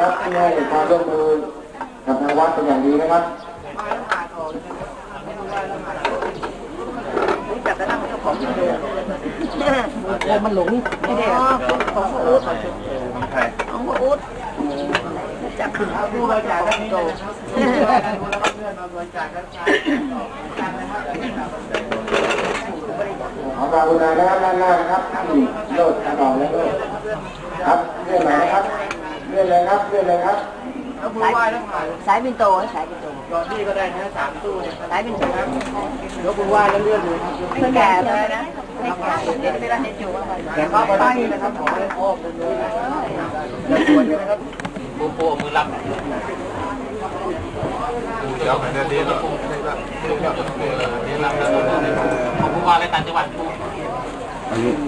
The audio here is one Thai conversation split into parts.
นะครับที่ให้ความร่วมมือกับทางวัดเป็นอย่างดีนะครับมันหลงไม่ได้ของพ่ออู๊ดของพ่ออู๊ดจับดูบริจาคกันโตขอความกรุณนะครับด้านหน้านะครับที่โลดกระดองแล้วด้วยครับเลื่อนไหนครับ ลื่อนเลยครับเลื่อนเลยครับแล้วมือไหว้แล้วผ่านสายเป็นโตสายเป็นโตตอนที่ก็ได้นะสามตู้เนี่ยสายเป็นโตยกมือไหว้แล้วเลื่อนเลยครับเพื่อแก่เลยนะให้แก่เด็กเวลาเห็นอยู่ว่าแต่เข้าไปที่นะครับขอให้อ้อมไปเลยนะอย่าชวนนะครับปูปูมือรับเดี๋ยวเดี๋ยวเดี๋ยวเดี๋ยวเดี๋ยวรับของผู้ว่าราชการจังหวัดผู้ช่วยสื่อสารจังหวัดผมผู้ว่าแบบผู้ช่วยสื่อสารจังหวัดจันทบุรีให้ผู้ว่าเดี๋ยวเนี่ยไปจับได้ว่าเราเราเราผู้ว่าจับสำหรับผู้ที่คนเยอะเลยใช่เลยครับจะมาวันตับข้าวครับสำหรับ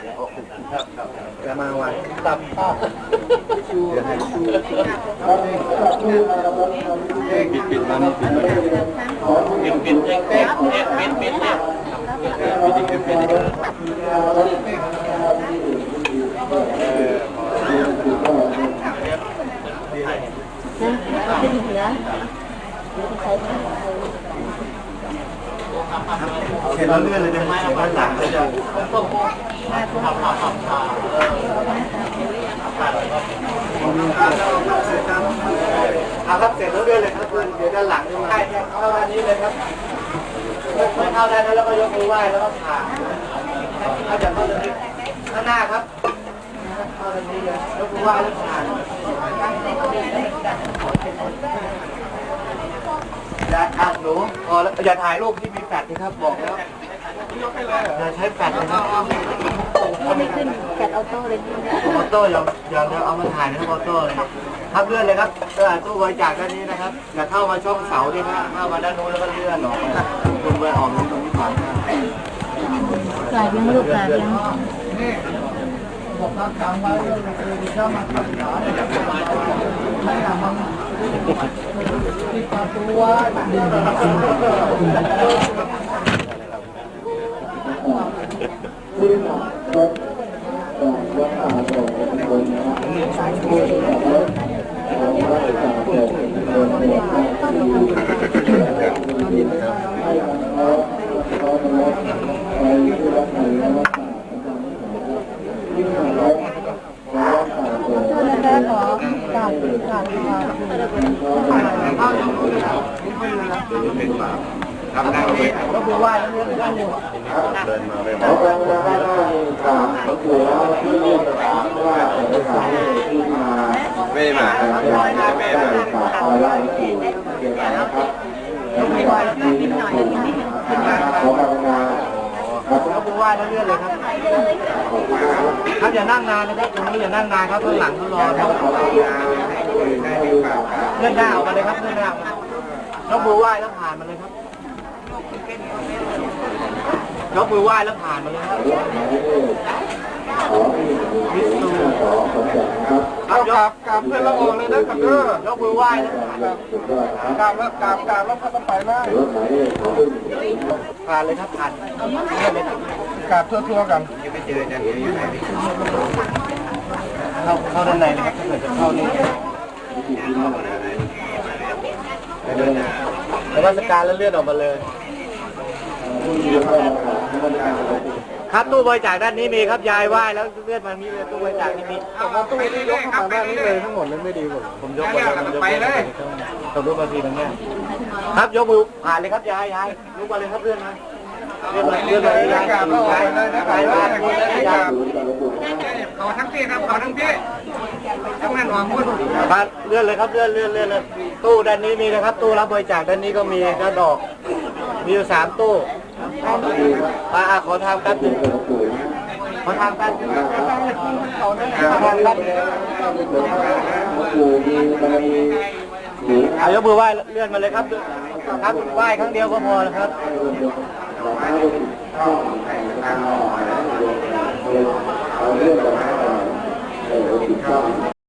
ครันตับปิดปิดมานี่ปิดมาขอผู้ปิดปิดเอ็กเอ็กเอ็กปิดปิดเนี่ยปิดอีกปิดอีก เสร็จแล้วเลื่อนเลยนะเสร็จแล้วหลังเลยจะต้องทำทำทำทำเออเอาครับเสร็จแล้วเลื่อนเลยครับเพื่อนเดี๋ยวด้านหลังจะมาเข้าด้านนี้เลยครับไม่เข้าด้านนั้แล้วก็ยกมือไหว้แล้วก็ผ่านเอาจากเข้าด้านนี้ข้างหน้าครับเข้าด้านนี้เลยยกมือไหว้แล้วผ่านอย่าอะ หนูพอแล้วอย่าถ่ายรูปที่มีแฟลชนะครับ บอกแล้วอย่าใช้แฟลชนะครับไม่ขึ้นแกดออโต้เลยออโต้เราเราเราเอามาถ่ายนะครับออโต้เลยครับเลื่อนเลยครับตลาดตู้บริจาคด้านนี้นะครับอย่าเข้ามาช่องเสาดิครับเข้ามาด้านโน้นแล้วก็เลื่อนออกมาคุณเลื่อนออกตรงนี้ก่อนกลายเป็นลูกกลายเป็นผู้นำรถวัดอาโศกเป็นคนนะครับผู้ที่ขับรถของวัดอาโศกเป็นคนนะครับให้มัน เขาเขารถไปที่วัดไหนแล้ววัดป่าที่ขับรถของวัดอาโศกเป็นคน ขอการ สื่อสารค่ะครับนั่งไปยกมือไหว้แล้วเลื่อนด้านนี้เดินมาเลยขอความกรุณาด้านหน้านี่กราบหลวงปู่แล้วที่เรียกถามว่าจะถามที่มาไม่มาแต่อยากจะแม่มากราบอไล่ปู่เกี่ยวกันนะครับขอความกรุณาครับยกมือไหว้แล้วเลื่อนเลยครับครับอย่านั่งนานนะครับตรงนี้อย่านั่งนานครับข้างหลังเขารอครับ เลื่อนหน้าออกมาเลยครับเลื่อนหน้าออกมายกมือไหว้แล้วผ่านมาเลยครับยกมือไหว้แล้วผ่านมาเลยครับขอที่ขอขอบคุณครับเอากราบกราบเพื่อนละอองเลยนะครับเด้อยกมือไหว้แล้วผ่านสุดยอดครับกราบแล้วกราบกราบแล้วพัดไปได้รถไหนขอขึ้นผ่านเลยครับผ่านเลื่อนเลยครับกราบทั่วๆกันเข้าเข้าด้านในเลยครับถ้าเกิดจะเข้านี่ แต่ว่าสการแล้วเลื่อนออกมาเลยครับตู้บริจาคด้านนี้มีครับยายไหว้แล้วเลื่อนมานี้เลยตู้บริจาคนี่มีแต่ว่าตู้ที่ยกเข้ามาด้านนี้เลยทั้งหมดเลยไม่ดีกว่าผมยกไปเลยผมยกไปเลยตรงรูปบางทีตรงเนี้ยครับยกมือผ่านเลยครับยายยายลุกมาเลยครับเลื่อนมาเลื่อนมาเลื่อนมาเลยยายยายยายยายยายขอทั้งพี่ครับขอทั้งพี่ ทำงานหวังว่าครับเลื่อนเลยครับเลื่อนเลื่อนเลื่อนเลยตู้ด้านนี้มีนะครับ ตู้รับบริจาคด้านนี้ก็มีด้านดอก มีอยู่สามตู้อ่าอ่าขอทำแป๊บหนึงหลวงปู่นะขอทางแป๊บนึงเขาเนี่ยขอทางแป๊บนึงปู่มีบารมีหนีเอายกมือไหว้เลื่อนมาเลยครับครับไหว้ครั้งเดียวก็พอแล้วครับดอกไม้บนข้าวแห่งทางหน่อย città